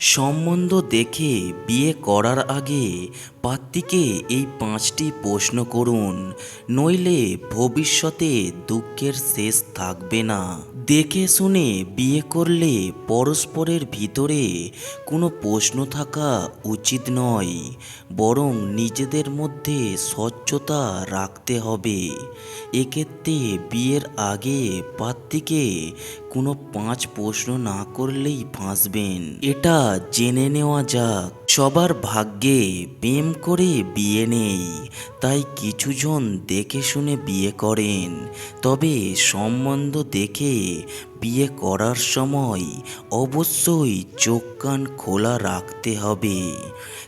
সম্বন্ধ দেখে বিয়ে করার আগে পাত্রীকে এই পাঁচটি প্রশ্ন করুন। নইলে ভবিষ্যতে দুঃখের শেষ থাকবে না। দেখে শুনে বিয়ে করলে পরস্পরের ভিতরে কোনো প্রশ্ন থাকা উচিত নয়, বরং নিজেদের মধ্যে স্বচ্ছতা রাখতে হবে। এক্ষেত্রে বিয়ের আগে পাত্রীকে কোনো পাঁচ প্রশ্ন না করলেই ফাঁসবেন। এটা জেনে নেওয়া যাক। সবার ভাগ্যে প্রেম করে বিয়ে নেই, তাই কিছুজন দেখে শুনে বিয়ে করেন। তবে সম্বন্ধ দেখে বিয়ে করার সময় অবশ্যই চোখ কান খোলা রাখতে হবে।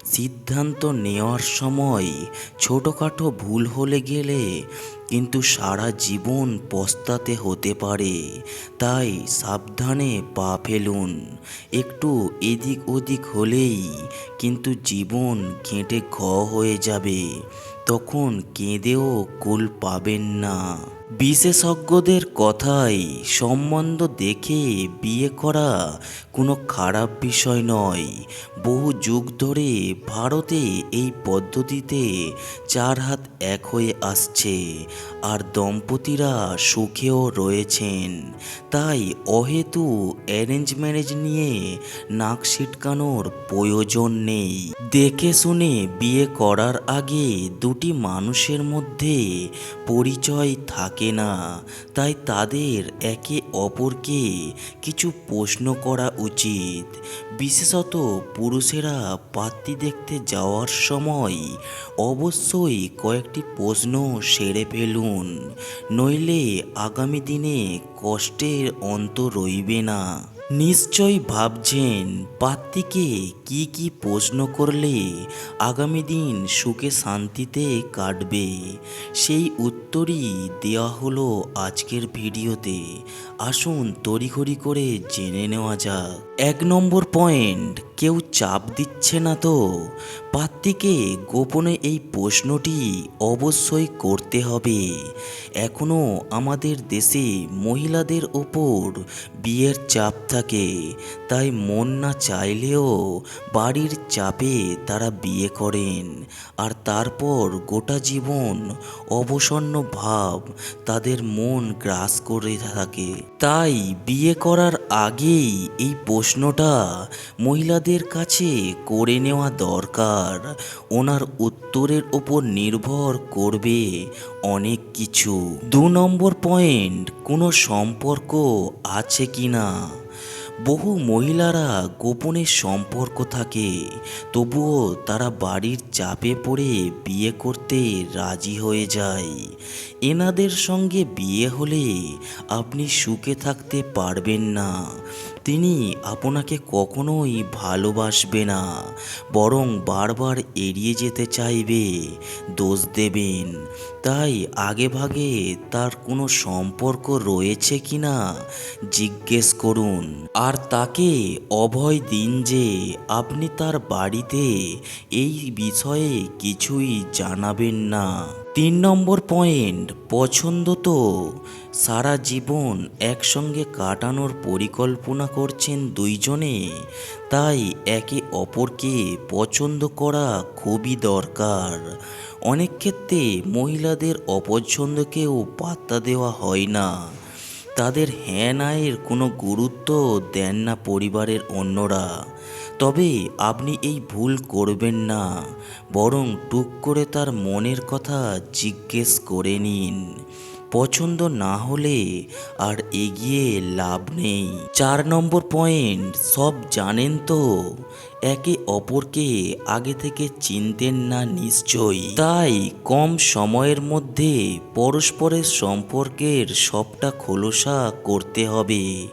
সিদ্ধান্ত নেওয়ার সময় ছোটোখাটো ভুল হলে গেলে কিন্তু সারা জীবন পস্তাতে হতে পারে। তাই সাবধানে পা ফেলুন। একটু এদিক ওদিক হলেই কিন্তু জীবন ঘেঁটে ঘ হয়ে যাবে। তখন কেঁদেও কুল পাবেন না। বিশেষজ্ঞদের কথাই সম্বন্ধ দেখে বিয়ে করা কোনো খারাপ বিষয় নয়। বহু যুগ ধরে ভারতে এই পদ্ধতিতে চার হাত এক হয়ে আসছে আর দম্পতিরা সুখেও রয়েছেন। তাই অহেতু অ্যারেঞ্জ ম্যারেজ নিয়ে নাক ছিটকানোর প্রয়োজন নেই। দেখে শুনে বিয়ে করার আগে দুটি মানুষের মধ্যে পরিচয় থাকে না। তাই তাদের একে অপরকে কিছু প্রশ্ন করা উচিত। বিশেষত পুরুষেরা পাত্রী দেখতে যাওয়ার সময় অবশ্যই কয়েকটি প্রশ্ন সেরে ফেলুন, নইলে আগামী দিনে কষ্টের অন্ত রইবে না। নিশ্চয়ই ভাবছেন পাত্রীকে কি কি প্রশ্ন করলে আগামী দিন সুখে শান্তিতে কাটবে? সেই উত্তরই দেওয়া হলো আজকের ভিডিওতে। আসুন তড়িঘড়ি করে জেনে নেওয়া যাক। এক নম্বর পয়েন্ট, কেউ চাপ দিচ্ছে না তো? পাত্রীকে গোপনে এই প্রশ্নটি অবশ্যই করতে হবে। এখনও আমাদের দেশে মহিলাদের ওপর বিয়ের চাপ থাকে, তাই মন না চাইলেও বাড়ির চাপে তারা বিয়ে করেন। আর তারপর গোটা জীবন অবসন্ন ভাব তাদের মন গ্রাস করে থাকে। তাই বিয়ে করার আগেই এই প্রশ্নটা মহিলাদের কাছে করে নেওয়া দরকার। ওনার উত্তরের ওপর নির্ভর করবে অনেক কিছু। দু নম্বর পয়েন্ট, কোনো সম্পর্ক আছে কি না বহু মহিলারা গোপনে সম্পর্ক থাকে, তবুও তারা বাড়ির চাপে পড়ে বিয়ে করতে রাজি হয়ে যায়। এনাদের সঙ্গে বিয়ে হলে আপনি সুখে থাকতে পারবেন না। তিনি আপনাকে কখনোই ভালোবাসবে না, বরং বারবার এড়িয়ে যেতে চাইবে, দোষ দেবেন। তাই আগে ভাগে তার কোনো সম্পর্ক রয়েছে কি না জিজ্ঞেস করুন। আর তাকে অভয় দিন যে আপনি তার বাড়িতে এই বিষয়ে কিছুই জানাবেন না। তিন নম্বর পয়েন্ট, পছন্দ তো। সারা জীবন একসঙ্গে কাটানোর পরিকল্পনা করছেন দুইজনে, তাই একে অপরকে পছন্দ করা খুবই দরকার। অনেক ক্ষেত্রে মহিলাদের অপছন্দকেও পাত্তা দেওয়া হয় না। তাদের হ্যাঁ নায়ের কোনো গুরুত্ব দেন না পরিবারের অন্যরা। তবে আপনি এই ভুল করবেন না, বরং টুক করে তার মনের কথা জিজ্ঞেস করে নিন। পছন্দ না হলে আর এগিয়ে লাভ নেই। চার নম্বর পয়েন্ট, সব জানেন তো একে অপরকে আগে থেকে চিনতেন না নিশ্চয়ই। তাই কম সময়ের মধ্যে পরস্পরের সম্পর্কের সবটা খোলসা করতে হবে।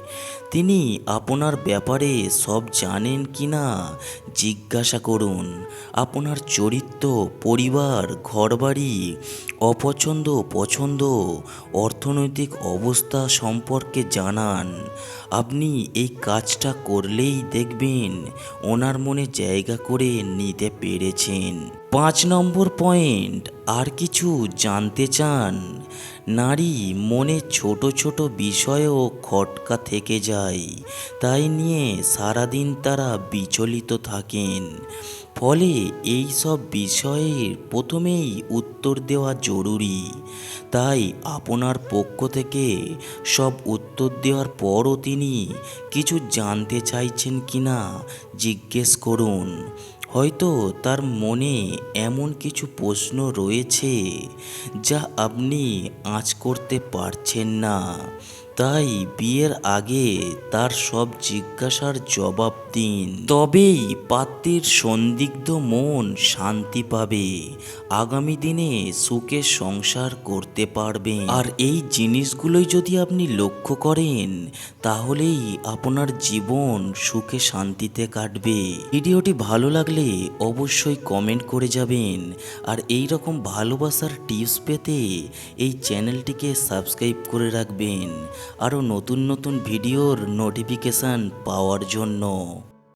তিনি আপনার ব্যাপারে সব জানেন কি না জিজ্ঞাসা করুন। আপনার চরিত্র, পরিবার, ঘরবাড়ি, অপছন্দ, পছন্দ, অর্থনৈতিক অবস্থা সম্পর্কে জানান। আপনি এই কাজটা করলেই দেখবেন, ওনার মনে জায়গা করে নিতে পেরেছেন। পাঁচ নম্বর পয়েন্ট, আর কিছু জানতে চান? নারী মনে ছোট ছোট বিষয়েও খটকা থেকে যায়, তাই নিয়ে সারাদিন তারা বিচলিত থাকেন। ফলে এই সব বিষয়ের প্রথমেই উত্তর দেওয়া জরুরি। তাই আপনার পক্ষ থেকে সব উত্তর দেওয়ার পরও তিনি কিছু জানতে চাইছেন কিনা জিজ্ঞেস করুন। হয়তো তার মনে এমন কিছু প্রশ্ন রয়েছে যা আপনি আঁচ করতে পারছেন না। তাই বিয়ের আগে তার সব জিজ্ঞাসার জবাব দিন। তবেই পাত্রীর সন্দিগ্ধ মন শান্তি পাবে। আগামী দিনে সুখে সংসার করতে পারবেন। আর এই জিনিসগুলোই যদি আপনি লক্ষ্য করেন, তাহলেই আপনার জীবন সুখে শান্তিতে কাটবে। ভিডিওটি ভালো লাগলে অবশ্যই কমেন্ট করে যাবেন। আর এই রকম ভালোবাসার টিপস পেতে এই চ্যানেলটিকে সাবস্ক্রাইব করে রাখবেন। আরও নতুন নতুন ভিডিওর নোটিফিকেশান পাওয়ার জন্য।